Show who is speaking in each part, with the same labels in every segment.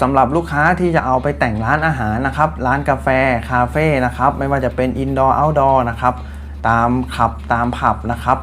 Speaker 1: สำหรับลูกค้าที่จะเอาไปแต่งร้านอาหารนะครับ ร้านกาแฟ คาเฟ่นะครับ ไม่ว่าจะเป็นอินดอร์เอาท์ดอร์นะครับ ตามขับตามผับนะครับ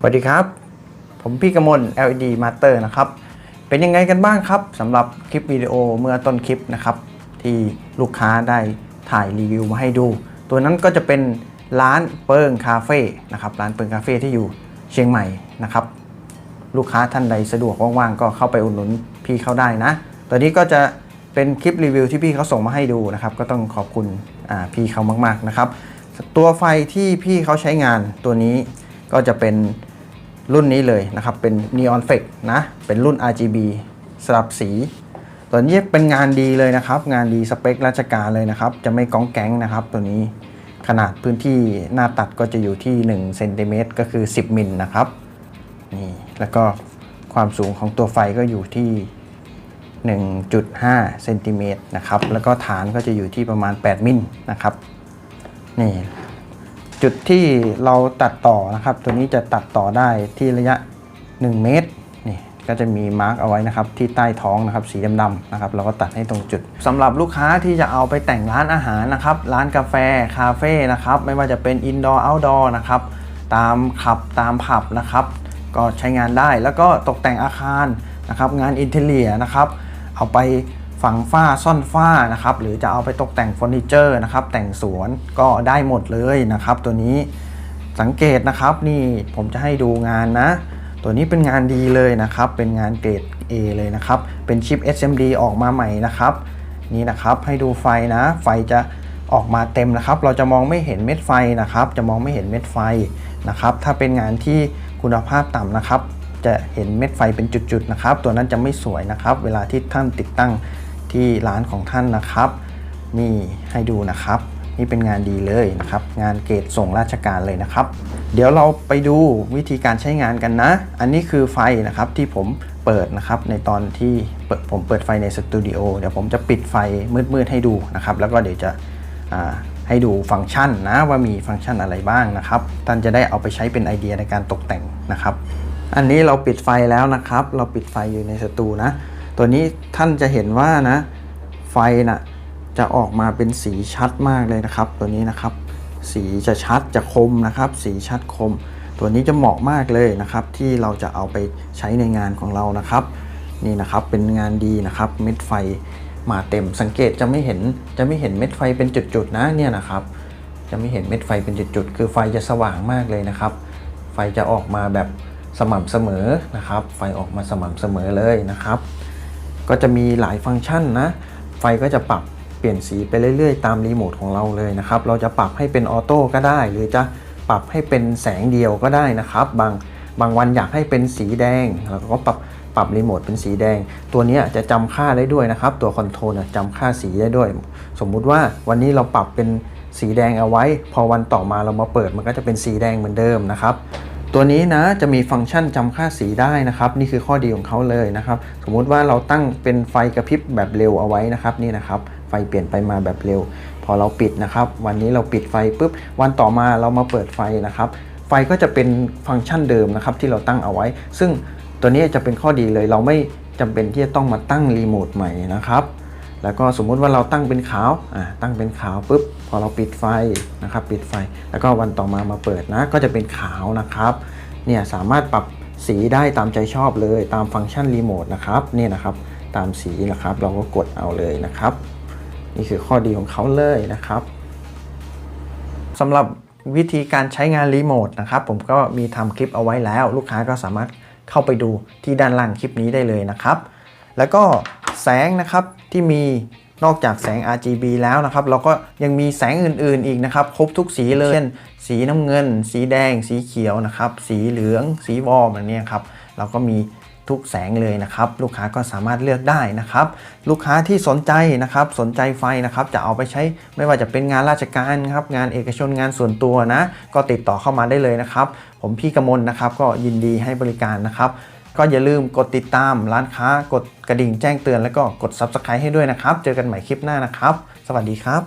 Speaker 1: สวัสดีครับ ผมพี่กมล LED Master นะครับ เป็นยังไงกันบ้างครับสำหรับคลิปวิดีโอเมื่อต้นคลิปนะครับ ที่ลูกค้าได้ถ่ายรีวิวมาให้ดู ตัวนั้นก็จะเป็นร้านเปิงคาเฟ่นะครับร้านเปิงคาเฟ่ที่อยู่เชียงใหม่นะครับ ลูกค้าท่านใดสะดวกว่างๆ ก็เข้าไปอุดหนุนพี่เขาได้นะ ตัวนี้ก็จะเป็นคลิปรีวิวที่พี่เขาส่งมาให้ดูนะครับ ก็ต้องขอบคุณพี่เขามากๆนะครับ ตัวไฟที่พี่เขาใช้งานตัวนี้ก็จะเป็น รุ่นนี้เลยนะครับ เป็น Neon f e c นะ เป็นรุ่น RGB สลับสี ตัวนี้เป็นงานดีเลยนะครับ งานดีสเปคราชการเลยนะครับ จะไม่ก้องแก๊งนะครับ ตัวนี้ขนาดพื้นที่หน้าตัดก็จะอยู่ที่1เซนติเมตรก็คือ 10มิลนะครับนี่แล้วก็ความสูงของตัวไฟก็อยู่ที่ 1.5เซนติเมตรนะครับ แล้วก็ฐานก็จะอยู่ที่ประมาณ 8มิลนะครับนี่ จุดที่เราตัดต่อนะครับ ตัวนี้จะตัดต่อได้ที่ระยะ 1 เมตรนี่ก็จะมีมาร์กเอาไว้นะครับที่ใต้ท้องนะครับสีดำๆนะครับเราก็ตัดให้ตรงจุดสำหรับลูกค้าที่จะเอาไปแต่งร้านอาหารนะครับ ร้านกาแฟคาเฟ่นะครับไม่ว่าจะเป็นอินดอร์เอาท์ดอร์นะครับตามขับตามผับนะครับ ก็ใช้งานได้แล้วก็ตกแต่งอาคารนะครับ งานอินเทเลียนะครับ เอาไป ฝังฝ้าซ่อนฝ้านะครับ หรือจะเอาไปตกแต่งเฟอร์นิเจอร์นะครับ แต่งสวนก็ได้หมดเลยนะครับ ตัวนี้สังเกตนะครับนี่ผมจะให้ดูงานนะ ตัวนี้เป็นงานดีเลยนะครับ เป็นงานเกรด A เลยนะครับ เป็นชิป SMD ออกมาใหม่นะครับ นี่นะครับให้ดูไฟนะ ไฟจะออกมาเต็มนะครับ เราจะมองไม่เห็นเม็ดไฟนะครับ จะมองไม่เห็นเม็ดไฟนะครับ ถ้าเป็นงานที่คุณภาพต่ำนะครับ จะเห็นเม็ดไฟเป็นจุดๆนะครับ ตัวนั้นจะไม่สวยนะครับ เวลาที่ท่านติดตั้ง ที่ร้านของท่านนะครับนี่ให้ดูนะครับ นี่เป็นงานดีเลยนะครับ งานเกรดส่งราชการเลยนะครับ เดี๋ยวเราไปดูวิธีการใช้งานกันนะ อันนี้คือไฟนะครับที่ผมเปิดนะครับ ในตอนที่ผมเปิดไฟในสตูดิโอเดี๋ยวผมจะปิดไฟมืดๆให้ดูนะครับ แล้วก็เดี๋ยวจะให้ดูฟังก์ชันนะว่ามีฟังก์ชันอะไรบ้างนะครับ ท่านจะได้เอาไปใช้เป็นไอเดียในการตกแต่งนะครับ อันนี้เราปิดไฟแล้วนะครับ เราปิดไฟอยู่ในสตูนะ ตัวนี้ท่านจะเห็นว่านะ ไฟน่ะจะออกมาเป็นสีชัดมากเลยนะครับ ตัวนี้นะครับ สีจะชัดจะคมนะครับ สีชัดคม ตัวนี้จะเหมาะมากเลยนะครับ ที่เราจะเอาไปใช้ในงานของเรานะครับ นี่นะครับเป็นงานดีนะครับ เม็ดไฟมาเต็มสังเกตจะไม่เห็นจะไม่เห็นเม็ดไฟเป็นจุดๆนะเนี่ยนะครับ จะไม่เห็นเม็ดไฟเป็นจุดๆคือไฟจะสว่างมากเลยนะครับ ไฟจะออกมาแบบสม่ำเสมอนะครับ ไฟออกมาสม่ำเสมอเลยนะครับ ก็จะมีหลายฟังก์ชันนะ ไฟก็จะปรับเปลี่ยนสีไปเรื่อยๆ ตามรีโมทของเราเลยนะครับ เราจะปรับให้เป็นออโต้ก็ได้ หรือจะปรับให้เป็นแสงเดียวก็ได้นะครับ บางบางวันอยากให้เป็นสีแดงเราก็ปรับปรับรีโมทเป็นสีแดง ตัวนี้จะจำค่าได้ด้วยนะครับ ตัวคอนโทรลน่ะจำค่าสีได้ด้วย สมมุติว่าวันนี้เราปรับเป็นสีแดงเอาไว้ พอวันต่อมาเรามาเปิดมันก็จะเป็นสีแดงเหมือนเดิมนะครับ ตัวนี้นะจะมีฟังก์ชันจำค่าสีได้นะครับ นี่คือข้อดีของเขาเลยนะครับ สมมุติว่าเราตั้งเป็นไฟกระพริบแบบเร็วเอาไว้นะครับนี่นะครับ ไฟเปลี่ยนไปมาแบบเร็ว พอเราปิดนะครับ วันนี้เราปิดไฟปุ๊บวันต่อมาเรามาเปิดไฟนะครับ ไฟก็จะเป็นฟังก์ชันเดิมนะครับที่เราตั้งเอาไว้ ซึ่งตัวนี้จะเป็นข้อดีเลยเราไม่จำเป็นที่จะต้องมาตั้งรีโมทใหม่นะครับ แล้วก็สมมุติว่าเราตั้งเป็นขาวอ่าตั้งเป็นขาวปุ๊บพอเราปิดไฟนะครับปิดไฟ แล้วก็วันต่อมามาเปิดนะก็จะเป็นขาวนะครับเนี่ยสามารถปรับสีได้ตามใจชอบเลยตามฟังก์ชันรีโมทนะครับเนี่ยนะครับตามสีนะครับเราก็กดเอาเลยนะครับ นี่คือข้อดีของเขาเลยนะครับสำหรับวิธีการใช้งานรีโมทนะครับผมก็มีทำคลิปเอาไว้แล้ว ลูกค้าก็สามารถเข้าไปดูที่ด้านล่างคลิปนี้ได้เลยนะครับ แล้วก็ แสงนะครับที่มีนอกจากแสง RGB แล้วนะครับ เราก็ยังมีแสงอื่นๆอีกนะครับ ครบทุกสีเลยเช่นสีน้ำเงิน สีแดง สีเขียวนะครับ สีเหลือง สีวอร์มแบบนี้ครับ เราก็มีทุกแสงเลยนะครับ ลูกค้าก็สามารถเลือกได้นะครับ ลูกค้าที่สนใจนะครับ สนใจไฟนะครับ จะเอาไปใช้ไม่ว่าจะเป็นงานราชการครับ งานเอกชนงานส่วนตัวนะ ก็ติดต่อเข้ามาได้เลยนะครับ ผมพี่กมลนะครับ ก็ยินดีให้บริการนะครับ ก็อย่าลืมกดติดตามร้านค้ากดกระดิ่งแจ้งเตือนแล้วก็กด Subscribe ให้ด้วยนะครับ เจอกันใหม่คลิปหน้านะครับ สวัสดีครับ